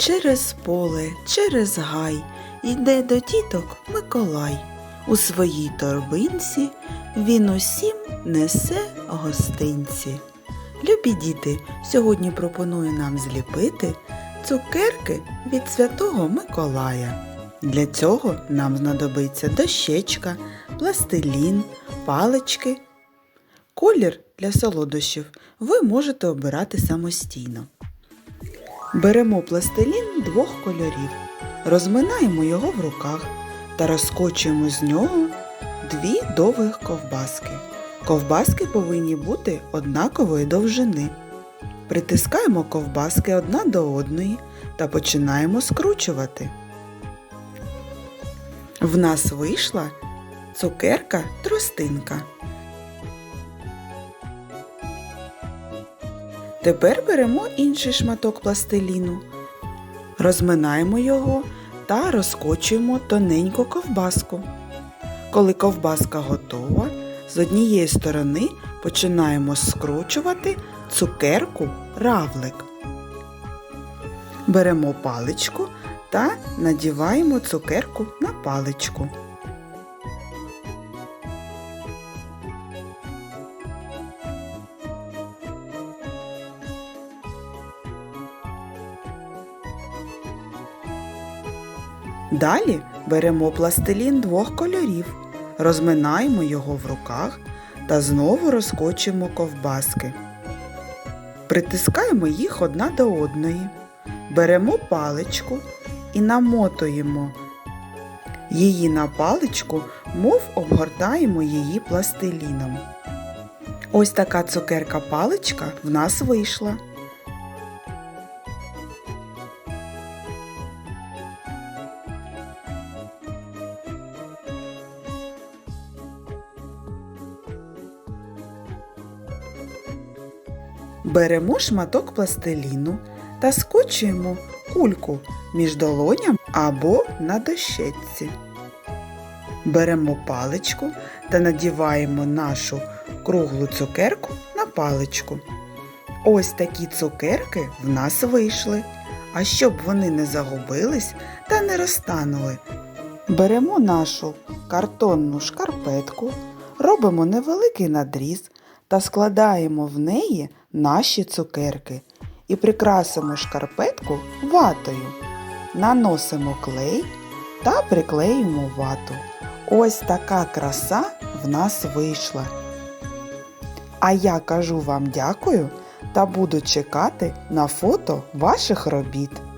Через поле, через гай йде до тіток Миколай. У своїй торбинці він усім несе гостинці. Любі діти, сьогодні пропоную нам зліпити цукерки від Святого Миколая. Для цього нам знадобиться дощечка, пластилін, палички. Колір для солодощів ви можете обирати самостійно. Беремо пластилін двох кольорів, розминаємо його в руках та розкочуємо з нього дві довгих ковбаски. Ковбаски повинні бути однакової довжини. Притискаємо ковбаски одна до одної та починаємо скручувати. В нас вийшла цукерка тростинка. Тепер беремо інший шматок пластиліну, розминаємо його та розкочуємо тоненьку ковбаску. Коли ковбаска готова, з однієї сторони починаємо скручувати цукерку равлик. Беремо паличку та надіваємо цукерку на паличку. Далі беремо пластилін двох кольорів, розминаємо його в руках та знову розкочуємо ковбаски. Притискаємо їх одна до одної. Беремо паличку і намотуємо її на паличку, мов обгортаємо її пластиліном. Ось така цукерка паличка в нас вийшла. Беремо шматок пластиліну та скочуємо кульку між долоням або на дощечці. Беремо паличку та надіваємо нашу круглу цукерку на паличку. Ось такі цукерки в нас вийшли. А щоб вони не загубились та не розтанули, беремо нашу картонну шкарпетку, робимо невеликий надріз та складаємо в неї наші цукерки і прикрасимо шкарпетку ватою. Наносимо клей та приклеїмо вату. Ось така краса в нас вийшла. А я кажу вам дякую та буду чекати на фото ваших робіт.